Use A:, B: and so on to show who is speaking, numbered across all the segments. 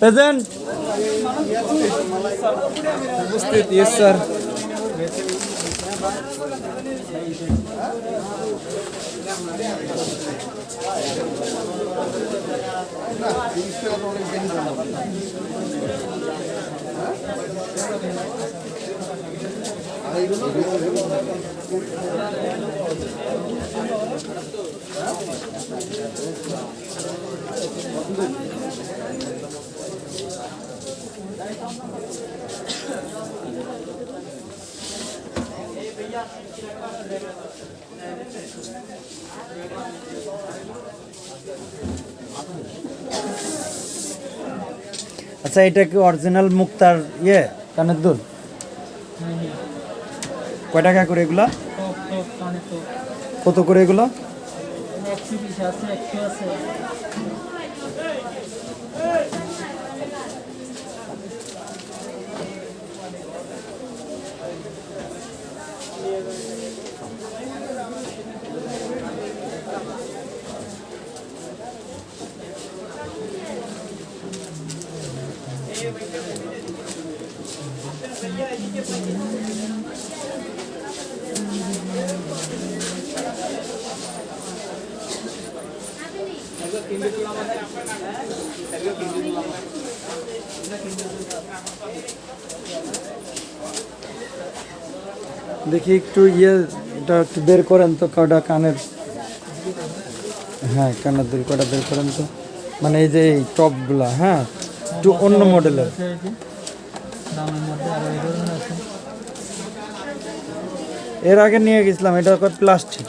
A: Present.
B: উপস্থিত yes sir
A: আচ্ছা এটা কি অরিজিনাল মুক্তার ইয়ে কানের দুল? কয় টাকা করে এগুলা? কত করে এগুলো?
C: একশো পিস আছে একশো আছে
A: দেখি একটু ইয়ে এটা একটু বের করেন তো কটা কানের? হ্যাঁ কানের দুল কটা বের করেন তো? মানে এই যে এই টপগুলা হ্যাঁ? একটু অন্য মডেলের। এর আগে নিয়ে গেছিলাম, এটা প্লাস্টিক?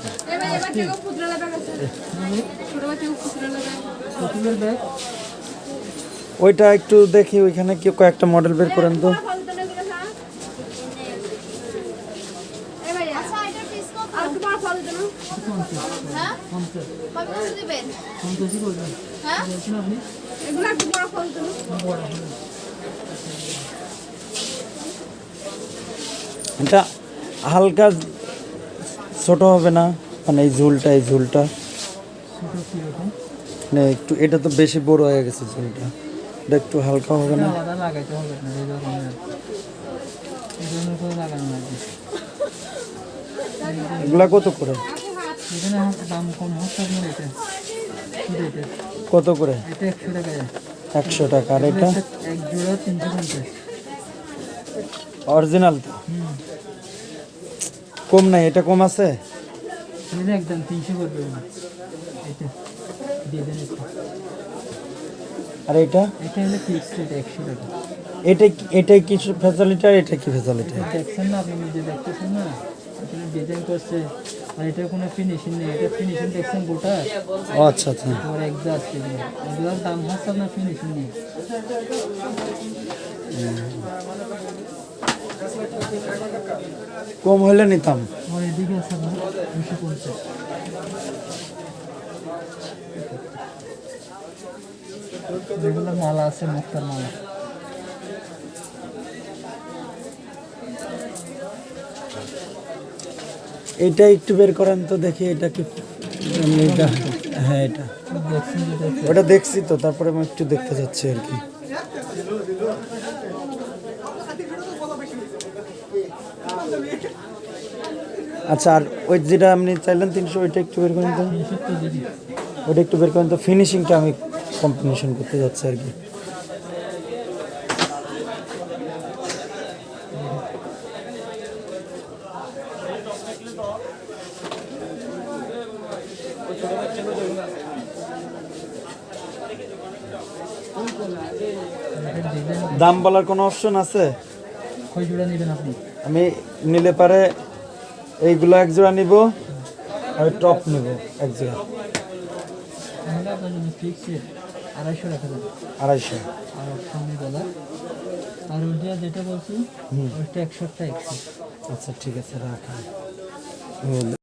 A: ওইটা একটু দেখি, ওইখানে কি কয়েকটা মডেল বের করেন তো।
D: এটা
A: হালকা ছোট হবে না মানে এই ঝুলটা এই ঝুলটা।
C: কীরকম
A: মানে একটু এটা তো বেশি বড় হয়ে গেছে ঝুলটা। এটা একটু হালকা হবে না?
C: লাগাইতে হবে না
A: এগুলা কত করে? কত করে?
C: একশো টাকা।
A: আর এটা? অরিজিনাল তো? কম নাই এটা কম আছে?
C: একদম তিনশো করবে না এটা একটু।
A: আর এটা?
C: এটা হলো ফিক্সড রেট একশো টাকা।
A: এটা এটাই কিছু ফ্যাসিলিটি আর এটা কি ফ্যাসিলিটি
C: দেখছেন না আপনি নিজে দেখতেছেন না? এখানে ডিজাইন করছে আর এটা কোনো ফিনিশিং নেই। এটা ফিনিশিং দেখছেন গোটা?
A: ও আচ্ছা আচ্ছা।
C: ওর একজাস্ট এগুলোর দাম হচ্ছে আপনার ফিনিশিং নেই।
A: কম হলে নিতাম।
C: আমার এদিকে আছে আপনার দুশো পঞ্চাশ। যেগুলো মালা আছে, মুক্তার মালা
A: এটা একটু বের করেন তো দেখি, এটা কি হ্যাঁ এটা। ওটা দেখছি তো, তারপরে আমি একটু দেখতে যাচ্ছি আর কি। আচ্ছা আর ওই যেটা আপনি চাইলেন তিনশো, ওইটা একটু বের করেন তো। ওটা একটু বের করেন। তো ফিনিশিংটা আমি কম্বিনেশন করতে যাচ্ছি আর কি। দাম বলার কোনো অপশন আছে?
C: জোড়া
A: আমি নিলে পারে এইগুলো এক জোড়া নিব আমি টপ নেব এক জায়গা
C: তাহলে আপনার জন্য ফিক্সড আড়াইশো রাখা যাবে
A: আড়াইশো।
C: আর ডলার আর ওইটা যেটা বলছি ওইটা একশোটা একশো।
A: আচ্ছা ঠিক আছে রাখেন